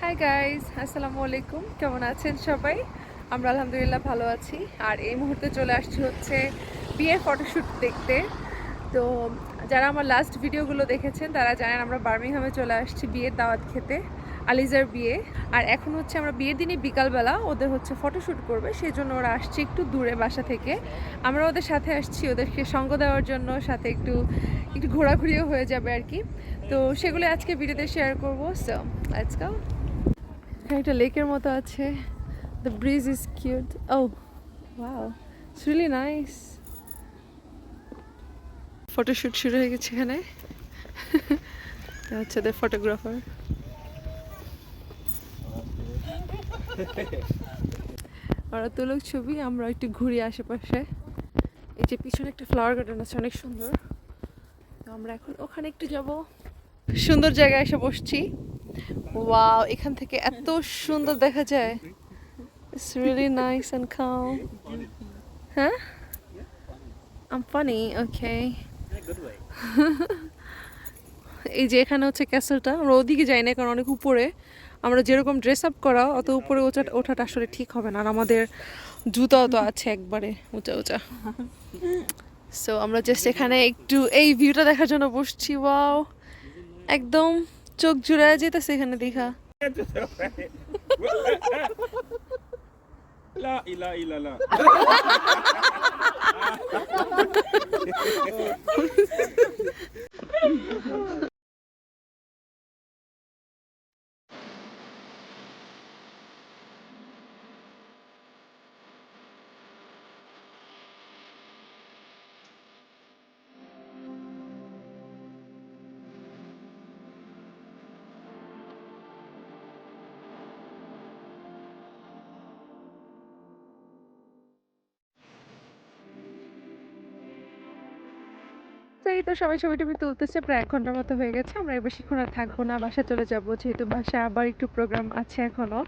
Hi guys আসসালামু আলাইকুম। কেমন আছেন সবাই? আমরা আলহামদুলিল্লাহ ভালো আছি। আর এই মুহূর্তে চলে আসছি হচ্ছে বিয়ের ফটোশ্যুট দেখতে। তো যারা আমার লাস্ট ভিডিওগুলো দেখেছেন, তারা জানেন আমরা বার্মিংহামে চলে আসছি বিয়ের দাওয়াত খেতে। আলিজার বিয়ে। আর এখন হচ্ছে আমরা বিয়ের দিনই বিকালবেলা ওদের হচ্ছে ফটোশ্যুট করবে সেই জন্য ওরা আসছে একটু দূরে বাসা থেকে। আমরা ওদের সাথে আসছি, ওদেরকে সঙ্গ দেওয়ার জন্য, সাথে একটু একটু ঘোরাঘুরিও হয়ে যাবে আর কি। তো সেগুলো আজকে ভিডিওতে শেয়ার করব সো আজকাল এখানে একটা লেকের মতো আছে। The bridge is cute oh wow it's really nice photoshoot শুরু হয়ে গেছে এখানে। হচ্ছে ওদের ফটোগ্রাফার ওরা তুলুক ছবি, আমরা একটু ঘুরি আশেপাশে। এই যে পিছনে একটা ফ্লাওয়ার গার্ডেন আছে, অনেক সুন্দর। আমরা এখন ওখানে একটু যাব। সুন্দর জায়গায় এসে বসছি। ওয়াও এখান থেকে এত সুন্দর দেখা যায়। It's really nice and calm. হ্যাঁ আম ফানি ওকে এই যে এখানে হচ্ছে ক্যাসেলটা আমরা ওদিকে যাই না কারণ অনেক উপরে। আমরা যেরকম ড্রেস আপ করা অত উপরে ওঠা ওঠাটা আসলে ঠিক হবে না। আর আমাদের জুতাও তো আছে একবারে উঁচা উঁচা। সো আমরা জাস্ট এখানে একটু এই ভিউটা দেখার জন্য বসছি। ওয়াও একদম চোখ জুড়ে যেতেছে এখানে দেখা La ila ila la. এই তো সবাই ছবি টবি তুলতেছে, প্রায় এক ঘণ্টার মতো হয়ে গেছে। আমরা বেশিক্ষণ আর থাকব না বাসা চলে যাব, যেহেতু বাসায় আবার একটু প্রোগ্রাম আছে এখনও।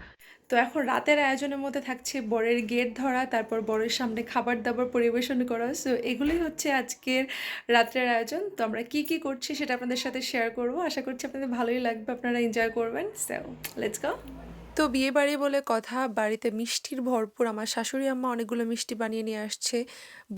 তো এখন রাতের আয়োজনের মধ্যে থাকছে বরের গেট ধরা, তারপর বরের সামনে খাবার দাবার পরিবেশন করা। সো এগুলোই হচ্ছে আজকের রাত্রের আয়োজন। তো আমরা কি কি করছি সেটা আপনাদের সাথে শেয়ার করব। আশা করছি আপনাদের ভালোই লাগবে, আপনারা এনজয় করবেন। সো লেটস গো তো বিয়ে বাড়ি বলে কথা বাড়িতে মিষ্টির ভরপুর আমার শাশুড়ি আম্মা অনেকগুলো মিষ্টি বানিয়ে নিয়ে আসছে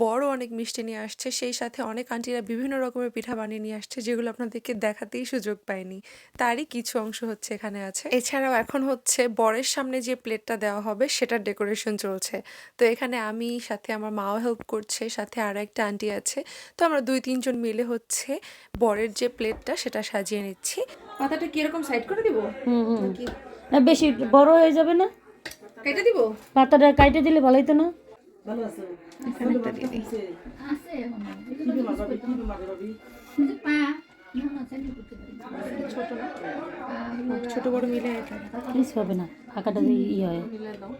বড় অনেক মিষ্টি নিয়ে আসছে সেই সাথে অনেক আন্টিরা বিভিন্ন রকমের পিঠা বানিয়ে নিয়ে আসছে যেগুলো আপনাদেরকে দেখাতেই সুযোগ পায়নি তারই কিছু অংশ হচ্ছে এখানে আছে। এছাড়াও এখন হচ্ছে বরের সামনে যে প্লেটটা দেওয়া হবে সেটার ডেকোরেশন চলছে। তো এখানে আমি সাথে আমার মাও হেল্প করছে সাথে আর একটা আন্টি আছে। তো আমরা দুই তিনজন মিলে হচ্ছে বরের যে প্লেটটা সেটা সাজিয়ে নিচ্ছি। পাতাটা কীরকম? সাইড করে দিব? হুম হুম। না বেশি বড় হয়ে যাবে না। কেটে দিব? পাতাটা কাইটে দিলে ভালোই তো না। দিই। ছোট বড় মিলে হবে না ফাঁকাটা দিয়ে ই হয়। মিলে দাও।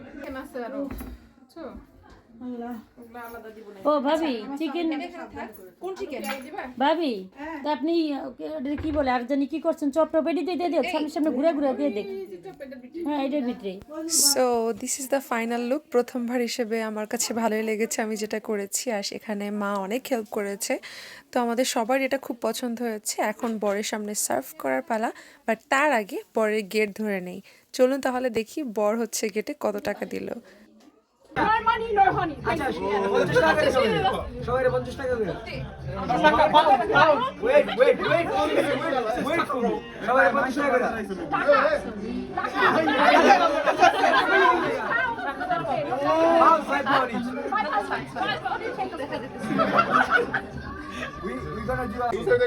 ও ভাবি চিকেন কোন চিকেন ভাবি তা আপনি কি বলে আর জানি কি করছেন চপ টপ এটি দিয়ে দিয়ে সামনে সামনে ঘুরে ঘুরে দিয়ে দেখ। হ্যাঁ এটার ভিতরে so this is the final look প্রথমবার হিসেবে আমার কাছে ভালোই লেগেছে আমি যেটা করেছি আর সেখানে মা অনেক হেল্প করেছে। তো আমাদের সবার এটা খুব পছন্দ হয়েছে এখন বরের সামনে সার্ভ করার পালা বাট তার আগে বরের গেট ধরে নেই। চলুন তাহলে দেখি বর হচ্ছে গেটে কত টাকা দিল। আচ্ছা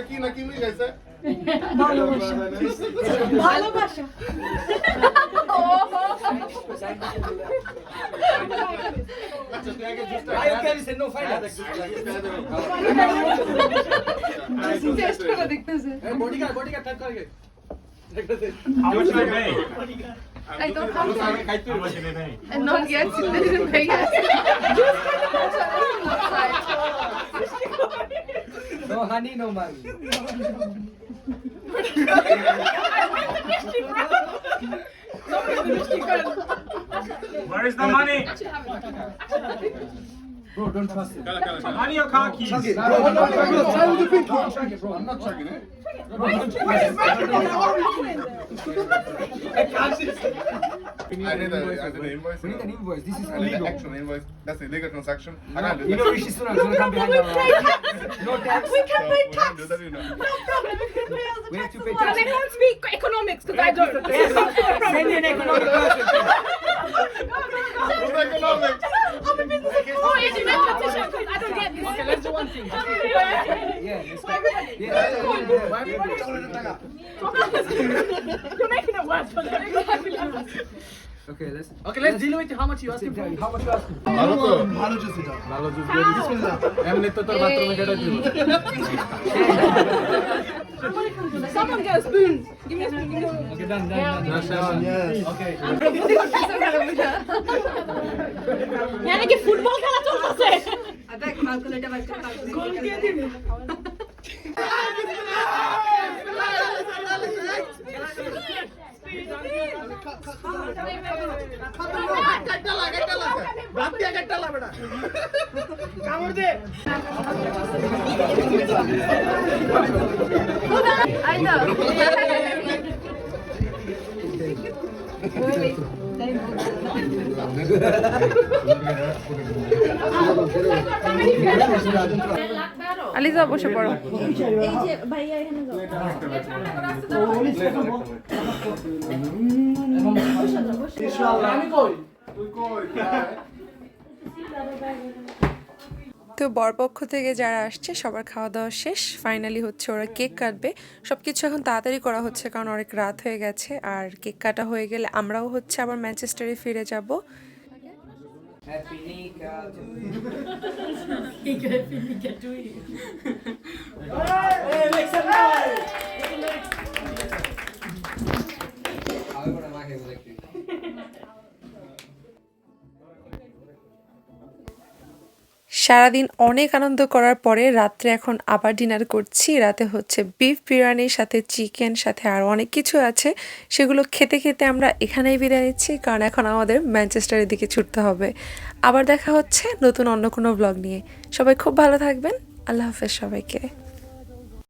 কি না কি মিল গেছে I don't have that. And not yet, it didn't pay us. Just for the mozzarella outside. No honey, no money. no, no, no. Where is the money? Bro, don't trust it. Money or car keys? Okay, bro, bro, bro, bro, try with the pink. I'm not checking it. I need a, I need an invoice. We need an invoice. This is I an illegal. actual invoice. That's illegal transaction. I can't do You that. know Rishi Sunak is gonna come behind our No tax. We can pay tax. Do that, you know. We have to pay But I tax. can't speak economics because I don't. Send an economic person. It's economics. Oh, it's a mathematician because I don't get this. Okay, let's do one thing. Yeah, let's go. Yeah, why everybody? You're making it worse. for them. Okay, let's. Okay, let's deal with how much you asking for. How much you asking? ভালো তো? ভালো juice এটা ভালো juice দিয়ে this. এমনি তো তোর বাথরুমে কেটে দিব Someone get a spoon. Give me a spoon. Give me a spoon. Okay, done, done, done. না শেষ Okay. হ্যাঁ নাকি ফুটবল খেলা চলতেছে আলিজা বসে পড়ো। এই যে ভাইয়া এখানে যাও। তো বরপক্ষ থেকে যারা আসছে সবার খাওয়া দাওয়া শেষ। ফাইনালি হচ্ছে ওরা কেক কাটবে। সব কিছু এখন তাড়াতাড়ি করা হচ্ছে কারণ অনেক রাত হয়ে গেছে। আর কেক কাটা হয়ে গেলে আমরাও হচ্ছে আবার ম্যানচেস্টারে ফিরে যাব। Happy Nika. Algo nada সারাদিন অনেক আনন্দ করার পরে রাত্রে এখন আবার ডিনার করছি। রাতে হচ্ছে বিফ বিরিয়ানির সাথে চিকেন সাথে আর অনেক কিছু আছে। সেগুলো খেতে খেতে আমরা এখানেই বিদায় নিচ্ছি, কারণ এখন আমাদের ম্যানচেস্টারের দিকে ছুটতে হবে। আবার দেখা হচ্ছে নতুন অন্য কোনো ব্লগ নিয়ে। সবাই খুব ভালো থাকবেন। আল্লাহ হাফেজ সবাইকে।